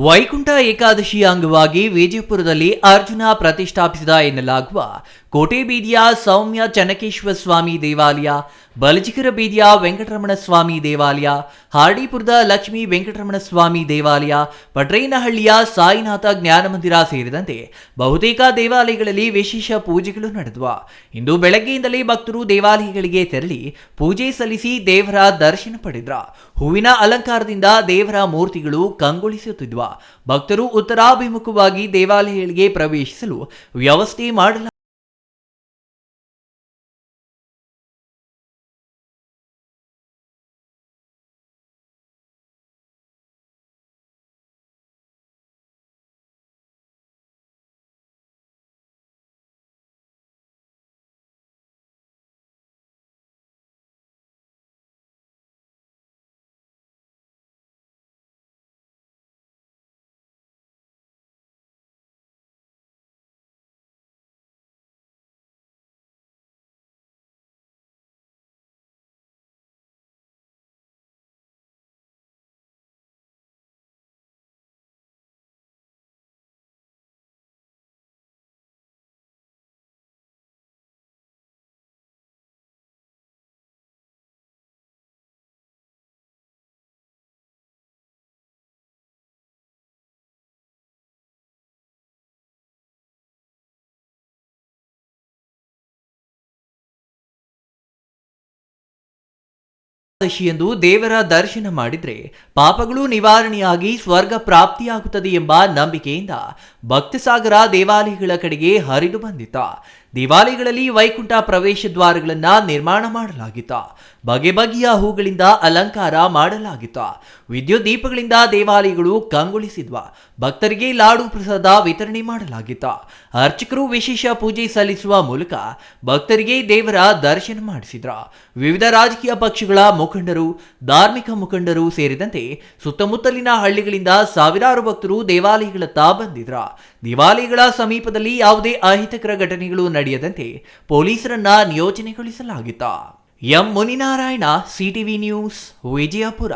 ವೈಕುಂಠ ಏಕಾದಶಿಯ ಅಂಗವಾಗಿ ವಿಜಯಪುರದಲ್ಲಿ ಅರ್ಜುನ ಪ್ರತಿಷ್ಠಾಪಿಸಿದ ಎನ್ನಲಾಗುವ ಕೋಟೆ ಬೀದಿಯ ಸೌಮ್ಯ ಚನ್ನಕೇಶ್ವರ ಸ್ವಾಮಿ ದೇವಾಲಯ, ಬಲಜಿಗರ ಬೀದಿಯ ವೆಂಕಟರಮಣ ಸ್ವಾಮಿ ದೇವಾಲಯ, ಹಾರ್ಡಿಪುರದ ಲಕ್ಷ್ಮೀ ವೆಂಕಟರಮಣ ಸ್ವಾಮಿ ದೇವಾಲಯ, ಪಟ್ರೇನಹಳ್ಳಿಯ ಸಾಯಿನಾಥ ಜ್ಞಾನ ಮಂದಿರ ಸೇರಿದಂತೆ ಬಹುತೇಕ ದೇವಾಲಯಗಳಲ್ಲಿ ವಿಶೇಷ ಪೂಜೆಗಳು ನಡೆದವು. ಇಂದು ಬೆಳಗ್ಗೆಯಿಂದಲೇ ಭಕ್ತರು ದೇವಾಲಯಗಳಿಗೆ ತೆರಳಿ ಪೂಜೆ ಸಲ್ಲಿಸಿ ದೇವರ ದರ್ಶನ ಪಡೆದ್ರ. ಹೂವಿನ ಅಲಂಕಾರದಿಂದ ದೇವರ ಮೂರ್ತಿಗಳು ಕಂಗೊಳಿಸುತ್ತಿದ್ವ. ಭಕ್ತರು ಉತ್ತರಾಭಿಮುಖವಾಗಿ ದೇವಾಲಯಗಳಿಗೆ ಪ್ರವೇಶಿಸಲು ವ್ಯವಸ್ಥೆ ಮಾಡಲಾಗಿದೆ ಏಕಾದಶಿಯಂದು ದೇವರ ದರ್ಶನ ಮಾಡಿದ್ರೆ ಪಾಪಗಳು ನಿವಾರಣೆಯಾಗಿ ಸ್ವರ್ಗ ಪ್ರಾಪ್ತಿಯಾಗುತ್ತದೆ ಎಂಬ ನಂಬಿಕೆಯಿಂದ ಭಕ್ತಸಾಗರ ದೇವಾಲಯಗಳ ಕಡೆಗೆ ಹರಿದು ಬಂದಿತ್ತ ದೇವಾಲಯಗಳಲ್ಲಿ ವೈಕುಂಠ ಪ್ರವೇಶ ದ್ವಾರಗಳನ್ನು ನಿರ್ಮಾಣ ಮಾಡಲಾಗಿತ್ತ. ಬಗೆ ಬಗೆಯ ಹೂಗಳಿಂದ ಅಲಂಕಾರ ಮಾಡಲಾಗಿತ್ತ. ವಿದ್ಯುತ್ ದೀಪಗಳಿಂದ ದೇವಾಲಯಗಳು ಕಂಗೊಳಿಸಿದ್ವ. ಭಕ್ತರಿಗೆ ಲಾಡು ಪ್ರಸಾದ ವಿತರಣೆ ಮಾಡಲಾಗಿತ್ತ. ಅರ್ಚಕರು ವಿಶೇಷ ಪೂಜೆ ಸಲ್ಲಿಸುವ ಮೂಲಕ ಭಕ್ತರಿಗೆ ದೇವರ ದರ್ಶನ ಮಾಡಿಸಿದ್ರ. ವಿವಿಧ ರಾಜಕೀಯ ಪಕ್ಷಗಳ ಮುಖಂಡರು, ಧಾರ್ಮಿಕ ಮುಖಂಡರು ಸೇರಿದಂತೆ ಸುತ್ತಮುತ್ತಲಿನ ಹಳ್ಳಿಗಳಿಂದ ಸಾವಿರಾರು ಭಕ್ತರು ದೇವಾಲಯಗಳತ್ತ ಬಂದಿದ್ರ. ದೇವಾಲಯಗಳ ಸಮೀಪದಲ್ಲಿ ಯಾವುದೇ ಅಹಿತಕರ ಘಟನೆಗಳು ನಡೆಯದಂತೆ ಪೊಲೀಸರನ್ನ ನಿಯೋಜನೆಗೊಳಿಸಲಾಗಿತ್ತ. M Muninarayana CTV news Vijayapura.